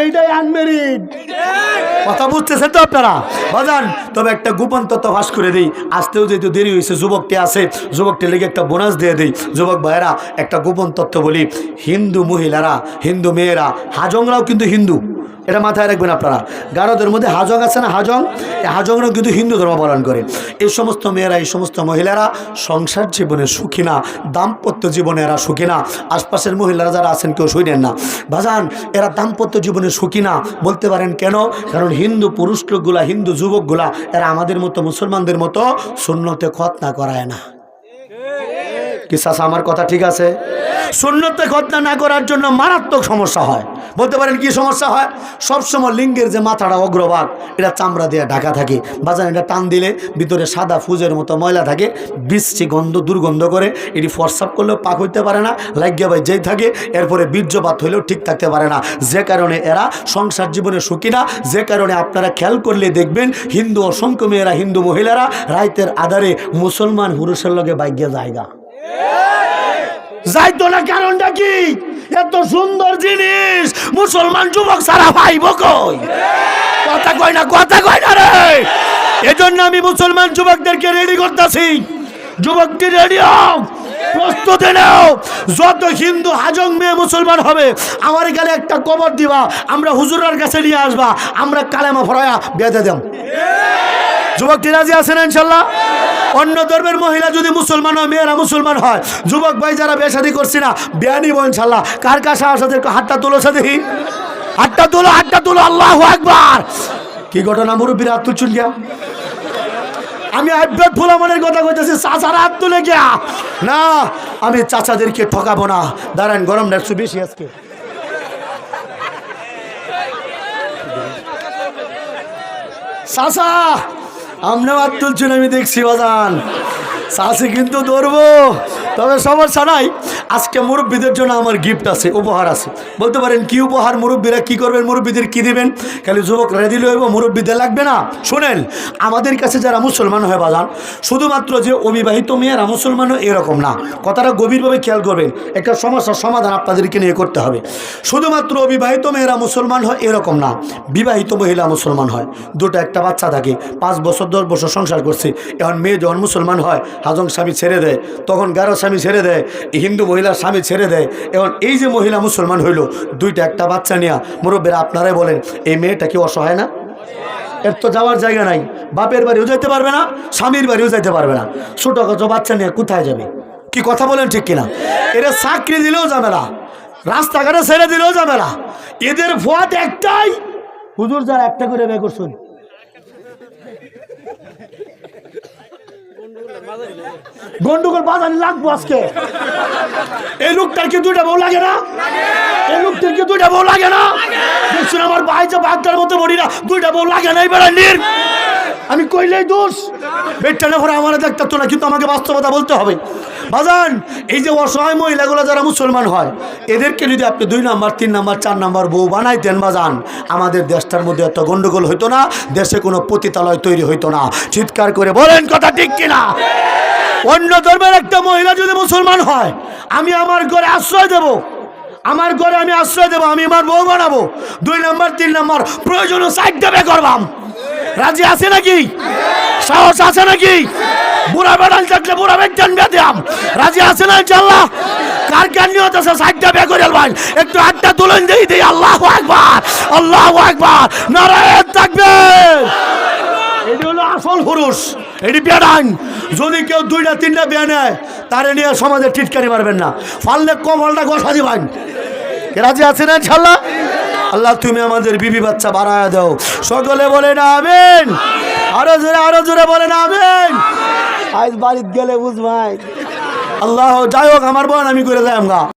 এইটাই আনমেরিড কথা বুঝতেছেন তো আপনারা? বাজান, তবে একটা গোপন তত্ত্ব ফাঁস করে দিই। আসতেও যেহেতু দেরি হয়েছে, যুবকটি আসে যুবকটি লেগে একটা বোনাস দিয়ে দিই। যুবক ভাইয়েরা, একটা গোপন তত্ত্ব বলি। হিন্দু মহিলারা, হিন্দু মেয়েরা, হাজংরাও কিন্তু হিন্দু। এটা মাথায় রাখবেন আপনারা। গারদের মধ্যে হাজং আছে না হাজং? হাজংরাও কিন্তু হিন্দু ধর্ম পালন করে। এই সমস্ত মেয়েরা, এই সমস্ত মহিলারা সংসার জীবনে সুখী না, দাম্পত্য জীবনে এরা সুখী না। আশপাশের মহিলারা যারা আছেন কেউ শুনেন না। ভাজান, এরা দাম্পত্য জীবনে সুখী না, বলতে পারেন কেন? কারণ হিন্দু পুরুষ লোকগুলা হিন্দু যুবকগুলা, এরা আমাদের মতো মুসলমানদের মতো শূন্যতে খতনা করায় না। কি চাচা, আমার কথা ঠিক আছে? শূন্যতে খতনা না করার জন্য মারাত্মক সমস্যা হয়। বলতে পারেন কি সমস্যা হয়? সবসময় লিঙ্গের যে মাথাটা অগ্রভাগ, এটা চামড়া দিয়ে ঢাকা থাকে। বাজার এটা টান দিলে ভিতরে সাদা ফুজের মতো ময়লা থাকে, বৃষ্টি গন্ধ, দুর্গন্ধ করে, এটি ফর্সাপ করলেও পাক হইতে পারে না, লাগিয়া ভাই যেই থাকে, এরপরে বীর্যপাত হইলেও ঠিক থাকতে পারে না। যে কারণে এরা সংসার জীবনে সুখী না, যে কারণে আপনারা খেয়াল করলে দেখবেন হিন্দু, অসংখ্য মেয়েরা, হিন্দু মহিলারা রাইতের আধারে মুসলমান, পুরুষের লগে বাইজ্ঞা জায়গা। যাইতো না কারণটা কি? এত সুন্দর জিনিস। মুসলমান যুবক সারা ভাইব কই? কথা কয় না, কথা কয় না রে। এজন্য আমি মুসলমান যুবকদেরকে রেডি করতেছি। যুবকটি রেডি হও প্রস্তুতি নাও। যত হিন্দু হাজং মেয়ে মুসলমান হবে, আমার গেলে একটা কবর দিবা, আমরা হুজুরের কাছে নিয়ে আসবা, আমরা কালেমা ফরায়া বেঁধে দেব। যুবকটি রাজি আছেন ইনশাল্লাহ? অন্য ধর্মের মহিলা যদি মুসলমান হয়, মেয়েরা মুসলমান হয়, যুবক ভাই যারা বেশাদি করছি না বিয়া নিব ইনশাল্লাহ। কার কাছে আসাদের হাতটা তোলো সাথে হাতটা তোলো হাতটা তোলো, আল্লাহ একবার কি ঘটনা, মুরব্বীর হাত তুলছুন গিয়া? আমি আব্বাদ ফুলামনের কথা কইতেছি, চাচার হাত তুলে গিয়া। না, আমি চাচাদেরকে ঠকাবো না। দাঁড়ান, গরম একটু বেশি আজকে। চাচা আমনে হাত তুলছেন আমি দেখছি বাজান। চাষি কিন্তু ধরবো। তবে সমস্যা নাই। আজকে মুরব্বীদের জন্য আমার গিফট আছে, উপহার আছে। বলতে পারেন, কি উপহার? মুরব্বীরা কি করবেন? মুরব্বীদের কি দিবেন? খালি যুবক দিলে হইব মুরব্বীদের লাগবে না? শোনেন, আমাদের কাছে যারা মুসলমান হয়ে বাজান, শুধুমাত্র যে অবিবাহিত মেয়েরা মুসলমান হয় এরকম না। কথাটা গভীরভাবে খেয়াল করবেন, একটা সমস্যার সমাধান আপনাদেরকে নিয়ে করতে হবে। শুধুমাত্র অবিবাহিত মেয়েরা মুসলমান হয় এরকম না, বিবাহিত মহিলা মুসলমান হয়। দুটো একটা বাচ্চা থাকে, পাঁচ বছর, দশ বছর সংসার করছে, এখন মেয়ে যখন মুসলমান হয় হাজং স্বামী ছেড়ে দেয়, তখন গারো স্বামী ছেড়ে দেয় হিন্দু মহিলার স্বামী ছেড়ে দেয়। এখন এই যে মহিলা মুসলমান হইল, দুইটা একটা বাচ্চা নিয়ে, মুরব্বীরা আপনারাই বলেন, এই মেয়েটা কি অসহায় না? এর তো যাওয়ার জায়গা নাই, বাপের বাড়িও যাইতে পারবে না, স্বামীর বাড়িও যাইতে পারবে না। ছোটো কত বাচ্চা নিয়ে কোথায় যাবে? কি কথা বলেন ঠিক কিনা? এরা চাকরি দিলেও যাবে না রাস্তাঘাটে ছেড়ে দিলেও যাবে না এদের ভোয়াত একটাই, হুজুর যার একটা করে ব্যয় করছুন গন্ডগোল বাজানি লাগবো আজকে। এই লোকটার কি দুইটা বউ লাগে না? এই লোকটার কি দুইটা বউ লাগে না? দেখছুন আমার ভাই যে বাগদার মতো বলি না, দুইটা বউ লাগে না, এবার নির আমি কইলেই দোষ। পেটটা না ভরে, আমার দেখতে তো না, কিন্তু আমাকে বাস্তবতা বলতে হবে। বাজান, এই যে অসহায় মহিলাগুলো যারা মুসলমান হয়, এদেরকে যদি আপনি দুই নাম্বার, তিন নাম্বার, চার নাম্বার বউ বানাইতেন বাজান, আমাদের দেশটার মধ্যে এত গন্ডগোল হইতো না, দেশে কোনো পতিতালয় তৈরি হইতো না। চিৎকার করে বলেন কথা ঠিক কিনা? অন্য ধর্মের একটা মহিলা যদি মুসলমান হয়, আমি আমার ঘরে আশ্রয় দেব, আমার ঘরে আমি আশ্রয় দেবো, আমি আমার বউ বানাবো, দুই নাম্বার, তিন নাম্বার প্রয়োজনীয় সাইড দেবে করবাম। রাজি আছে নাকি? সাহস আছে নাকি? বুড়া বেড়াল থাকলে বুড়া বেচান বেদাম রাজি আছে না ইনশাল্লাহ কার কার নিয়ত আছে সাইডটা বে করে ভাই একটু আটটা তুলেন দিই দিই, আল্লাহ একবার আল্লাহ একবার নারায়ণ থাকবে। এটি হলো আসল পুরুষ, এটি বেড়ান যদি কেউ দুইটা, তিনটা বিয়ে নেয়, তারে নিয়ে সমাজে টিটকারি মারবেন না। ফাললে কমলটা গোসা দিবেন। রাজি আছে না ইনশাল্লাহ আল্লাহ, তুমি আমাদের বিবি বাচ্চা বাড়ায় দাও। সকলে বলে না আমেন। আরও জোরে আরও জোরে বলে না আমেন। আজ বাড়িতে গেলে বুঝবাই আল্লাহ যাই হোক আমার বোন আমি করে যাই আমরা